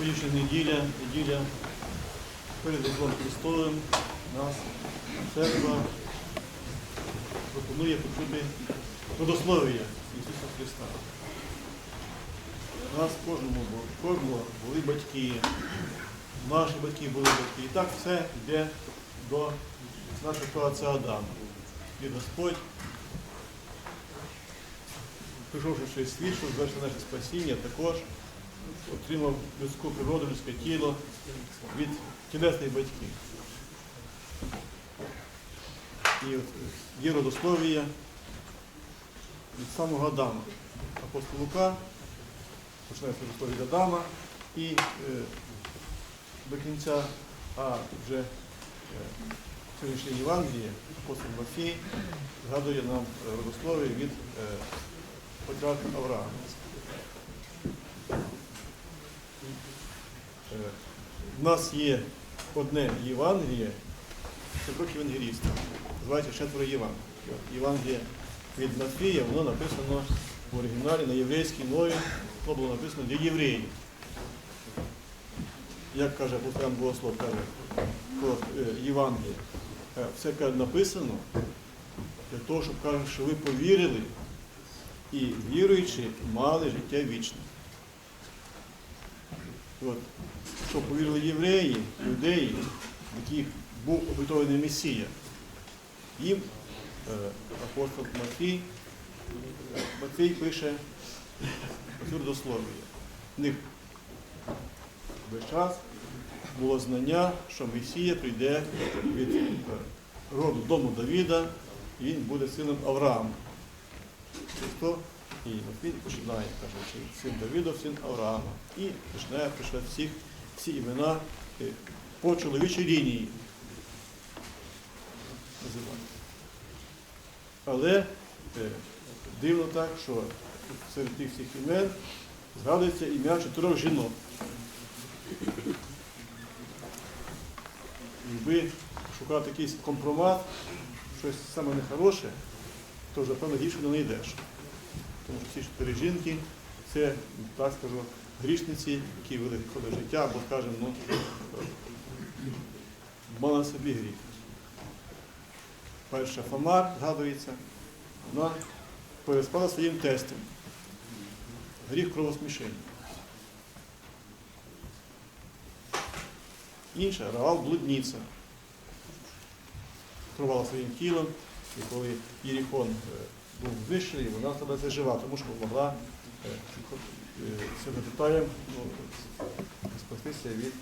Сьогоднішня неділя, неділя перед Різдвом Христовим нас церква пропонує почути родослов'я Ісуса Христа. У нас кожному, кожного були батьки, наші батьки були батьки. І так все йде до нашого отця Адама. І Господь, прийшовши цей світ, щоб наше спасіння, також отримав людську природу, людське тіло від тілесних батьків. І от є родословія від самого Адама. Апостол Лука починається родослов'я Адама і е, до кінця, а вже е, сьогоднішнє Євангеліє, апостол Матфій згадує нам е, родослов'я від е, патріарха Авраама. Е, У нас є одне Євангеліє, це трохи євангеліста. Називається четверо Євангелія. Євангеліє від Матфія, воно написано в оригіналі на єврейській мові, воно було написано для євреїв. Як каже Апостол Богослов, каже про е, Євангеліє, е, все каже, написано для того, щоб каже, що ви повірили і віруючи мали життя вічне. От, що повірили євреї, в яких був обітований Месія. Їм е, апостол Матфій, е, Матфій пише цю. В них весь час було знання, що Месія прийде від е, роду дому Давіда, і він буде сином Авраама. Христо і Матвій починає, каже, син Давидов, син Авраама. І починає прийшли всіх, всі імена е, по чоловічій лінії. Але е, дивно так, що серед тих всіх імен згадується ім'я чотирьох жінок. Якби шукати якийсь компромат, щось саме нехороше, то вже певно гірше не знайдеш. Тому що ці чотири жінки це, так скажу, грішниці, які вели ходи життя, або, скажімо, ну, мали на собі гріх. Перша Фомар згадується, вона переспала своїм тестем. Гріх кровосмішення. Інша Раал блудниця. Керувала своїм тілом, і коли Єріхон е, був знищений, вона стала жива, тому що могла святотатаєм ну, спастися від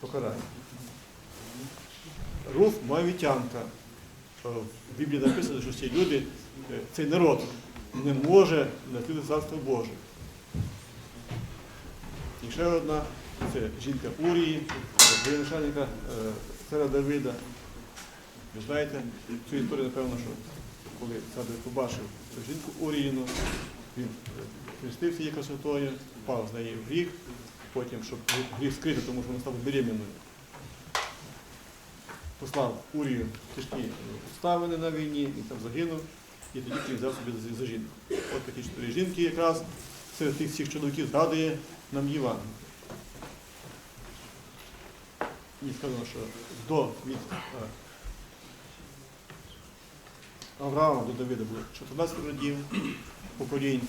покарання. Руф Моавітянка. Е, В Біблії написано, що ці люди, е, цей народ не може наслідувати царство Боже. І ще одна це жінка Урії, воєначальника е, царя Давида. Ви знаєте, цю історію, напевно, що коли цар побачив жінку Уріїну, він хрестився її красотою, впав з неї в гріх, потім, щоб гріх скрити, тому що вона стала беременною. Послав Урію тяжкі обставини на війні, він там загинув, і тоді він взяв собі за- жінку. От такі чотири жінки якраз серед тих всіх чоловіків згадує нам Іван. І сказано, що до від Авраама до Давида було 14 родів поколінь.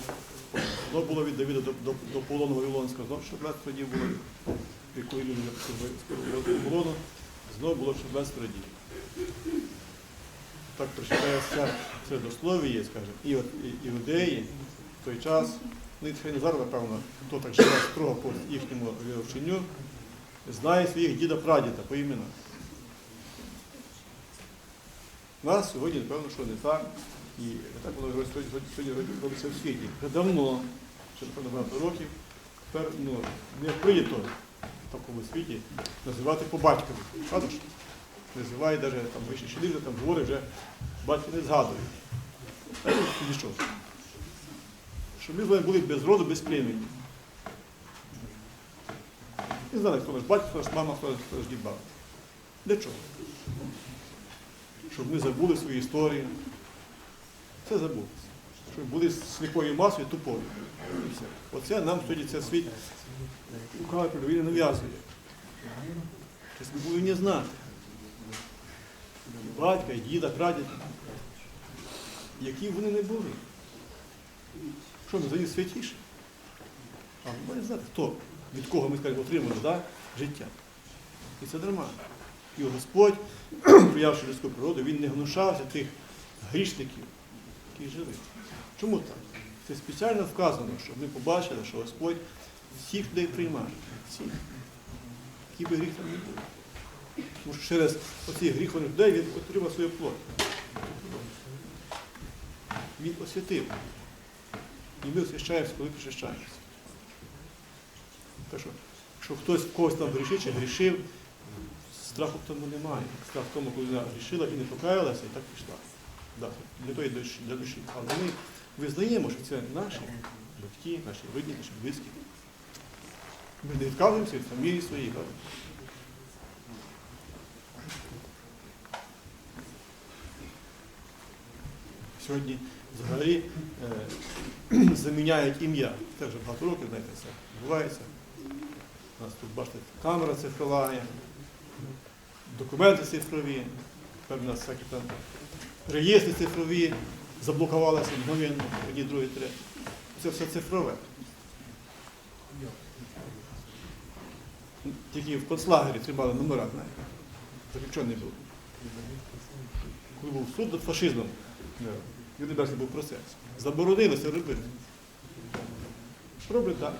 Знову було від Давида до, до, до полону Вавилонського, знову 14 родів було, коли люди запустили полону, знову було 14 родів. Так прочитається середослов'я, скажімо, і от іудеї в той час, ну і ще не зараз, напевно, хто так живе строго по їхньому віровченню, знає своїх діда прадіда по іменах. У нас сьогодні, напевно, що не так. І так воно сьогодні, сьогодні робиться в світі. Вже давно, ще напевно багато років, тепер ну, не прийнято в такому світі називати по батькові. Називає навіть там вищі щелі, там говорить, вже батько не. А він. Щоб ми з вами були без роду, без племені. Не знали, хто наш батько, хто наш мама, хто наш дід баба. Для чого? Щоб ми забули свою історію. Це забулося. щоб були сліпою масою тупою. Оце нам сьогодні цей світ він нав'язує. Ми повинні знати. Батька, і діда, прадіда, які вони не були. Що ми за них святіші? А ми маємо знати, хто, від кого ми скажімо, отримали да, життя. І це нормально. І Господь, приявши людську природу, він не гнушався тих грішників, які жили. Чому так? Це спеціально вказано, щоб ми побачили, що Господь всіх людей приймає. Всіх. Який би гріх там не був. Тому що через оці гріховних людей він отримав свою плоть. Він освятив. І ми освящаємося, коли причащаємося. Так що, якщо хтось когось там грішив чи грішив, страху в тому немає. Страх в тому, коли вона грішила і не покаялася, і так пішла. Для тої для душі. Але ми визнаємо, що це наші батьки, наші рідні, наші близькі. Ми не відказуємося від фамілії своєї. Сьогодні взагалі е, заміняють ім'я. Це вже багато років, знаєте, це відбувається. У нас тут, бачите, камера цифрова, є, документи цифрові, тепер у нас всякі там реєстри цифрові, заблокувалися мгновенно, одні, другі, треті. Це все цифрове. Тільки в концлагері тримали номера, знаєте. Заключений був. Коли був суд над фашизмом, далі був процес. Заборонили це робити. Роблять так.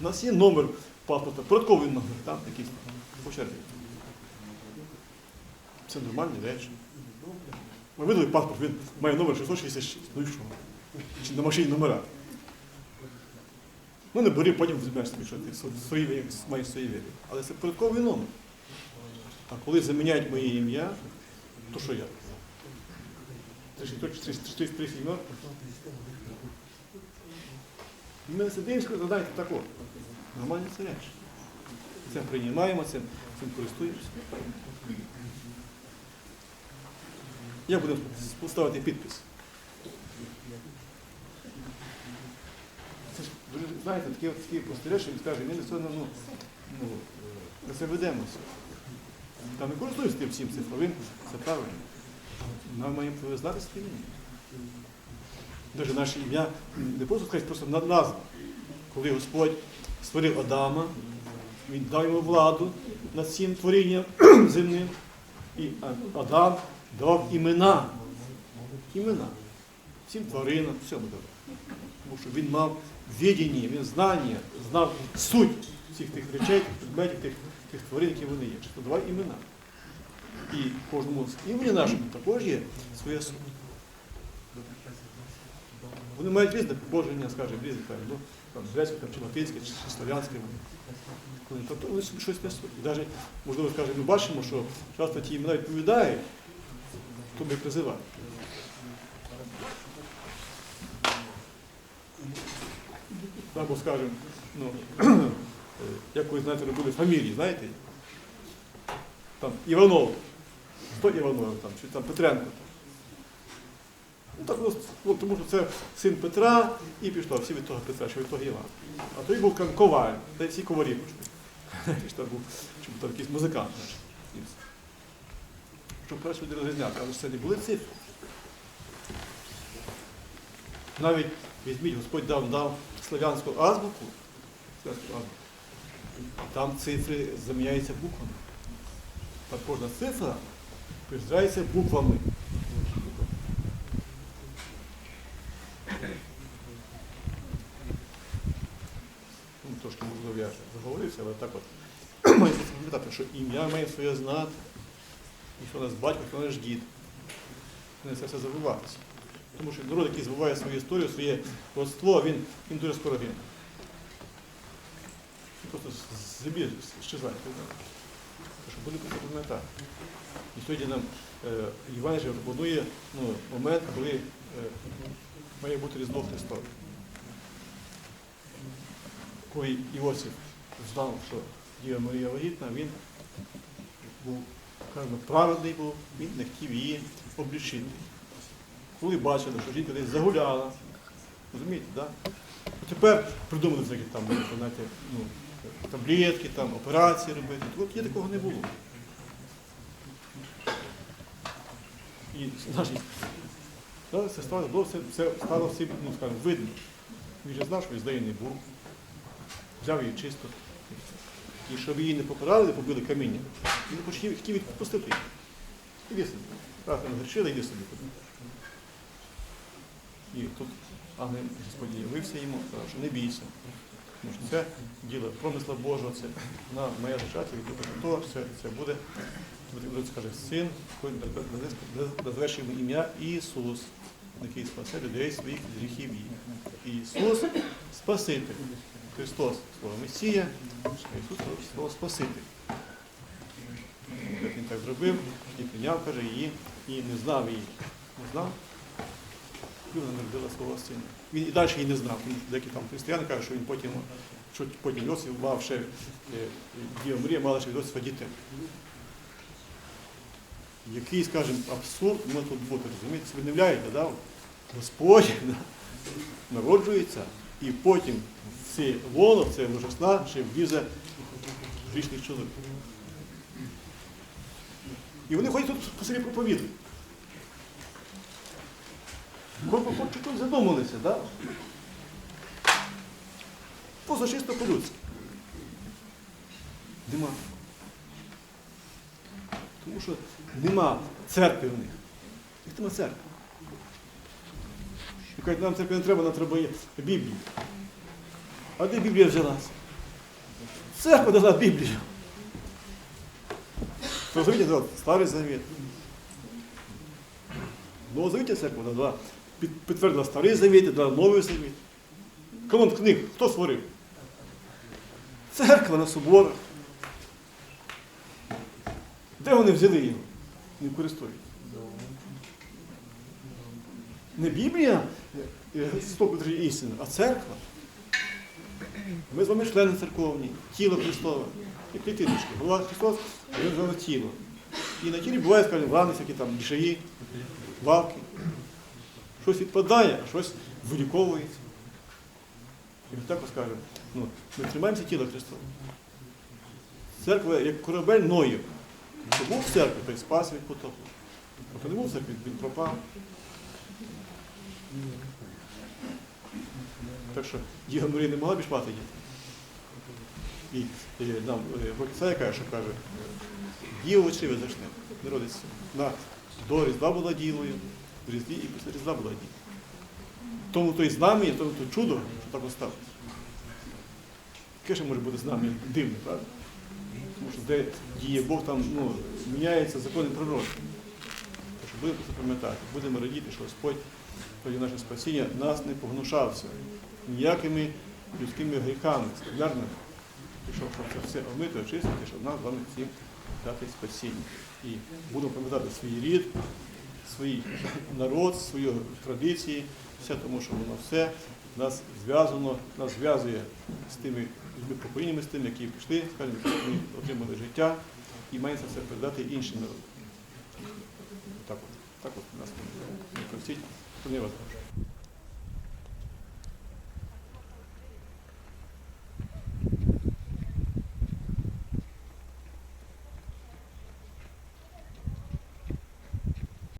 У нас є номер паспорта, податковий номер, там якийсь по черзі. Це нормальні речі. Ми видали паспорт, він має номер 666. Ну і що? Чи на машині номера? Ну не бери, потім візьмеш собі, що ти маєш свої вірі. Але це податковий номер. А коли заміняють моє ім'я, то що я? 33 ім'я. Ми не сидимося, задайте тако. Нормальні це речі. Це приймаємо, цим, цим користуємося. Я буду поставити підпис. Це ж, знаєте, такі, такі спостереження, він скаже, ми до цього ну, ну, до це ведемося. Та не користуємося тим всім цифровим, це правильно. Ми маємо знати своє ім'я. Навіть наше ім'я не просто сказати, просто на- назва. Коли Господь створив Адама, він дав йому владу над всім творінням земним. І Адам давав імена. Імена. Всім тваринам, всьому давав. Тому що він мав відіння, він знання, знав суть всіх тих речей, предметів, тих, тих тварин, які вони є. Тобто давав імена. І кожному з імені нашому також є своя суть. Вони мають різне походження, скажімо, різне, ну, там, грецьке, там, чи латинське, чи. Коли- Тобто вони собі щось несуть. І навіть, можливо, скажімо, ми бачимо, що часто ті імена відповідають, хто би їх називає. Або, скажімо, ну, як ви знаєте, робили фамілії, знаєте? Там Іванов, хто Іванов, там, чи там Петренко. Там. Ну, так, ну, ну, тому що це син Петра і пішло, всі від того Петра, що від того Івана. А той був коваль, та всі коварі пішли. Чи там був, чи там якийсь музикант. Щоб краще люди розрізняти, але ж це не були цифри. Навіть візьміть, Господь дав, дав славянську азбуку. Там цифри заміняються буквами. Там кожна цифра призирається буквами. Ну, трошки можливо я заговорився, але так от маю пам'ятати, що ім'я має своє знати, і що у нас батько, що у нас дід. Не це все забуватися. Тому що народ, який забуває свою історію, своє родство, він, він дуже скоро гине. Просто з землі щезає. Так буде пам'ятати. І сьогодні нам е, Євангеліє пропонує ну, момент, коли е, має бути Різдво Христове. Іосиф знав, що Діва Марія вагітна, він був кажемо, праведний був, він не хотів її облічити. Коли бачили, що жінка десь загуляла, розумієте, да? Тепер придумали всякі там, знаєте, ну, таблетки, там, операції робити. От є такого не було. І значить, да, це стало, було все, все стало всім, ну, скажімо, видно. Він же знав, що він здаї не був. Взяв її чисто. І щоб її не покарали, не побили каміння, він хотів, хотів відпустити її. Іди собі. Раз не грішила, іди собі. І тут ангел Господь явився йому, сказав, що не бійся. Тому що це діло промисла Божого, це на моє зачаття, від того, це, буде, буде, скаже, син, йому ім'я Ісус, який спасе людей своїх гріхів. Ісус Спаситель. Христос слово Месія, а Ісус слово Спаситель. Як він так зробив і прийняв, каже, її і не знав її. Не знав? І вона народила свого сина. Він і далі її не знав. Деякі там християни кажуть, що він потім, що потім Йосиф мав ще е, Діва Марія мала ще від Йосифа. Який, скажімо, абсурд може тут бути, розумієте, собі уявляєте, да? Господь да? народжується і потім в це воло, в це ложесна ще влізе грішний чоловік. І вони ходять тут по селі проповідують. Хоч хоч чуть задумалися, да? Поза чисто по-людськи. Нема. Тому що нема церкви в них. Їх нема церкви. Кажуть, нам церкви не треба, нам треба є Біблія. А де Біблія взялася? Церква дала Біблію. Розумієте, старий завіт. Нового завіття церква дала, підтвердила старий завіт, дала новий завіт. Канон книг хто створив? Церква на соборах. Де вони взяли його? Не користуються. Не Біблія е, стопить істини, а церква. Ми з вами члени церковні, тіло Христове. І клітиночки. Голова Христос, він звали тіло. І на тілі буває, скажімо, рани, всякі там дішаї, вавки. Щось відпадає, а щось виліковується. І ми також скажемо, ну, ми тримаємося тіла Христова. Церква як корабель Ноїв. Хто був в церкві, той спас від потопу. А хто не був в церкві, він пропав. Так що Діга Марія не могла більш мати дітей. І, нам Боксая каже, що каже, діво очевидь зачне, не родиться. На, до Різдва була ділою, в Різдві і після Різдва була діла. Тому то і знамення, тому то чудо, що так осталось. Яке ще може бути знамення дивне, правда? Тому що де діє Бог, там ну, міняється закони природи. Будемо це пам'ятати, будемо радіти, що Господь тоді наше спасіння нас не погнушався ніякими людськими гріхами, скверними. Пішов, щоб це все омити, очистити, щоб нам з вами всім дати спасіння. І будемо пам'ятати свій рід, свій народ, свої традиції, все тому, що воно все нас зв'язано, нас зв'язує з тими людьми поколіннями, з тими, які пішли, скажімо, ми отримали життя і це все передати іншим народам. Так от, так от нас не простіть. とで。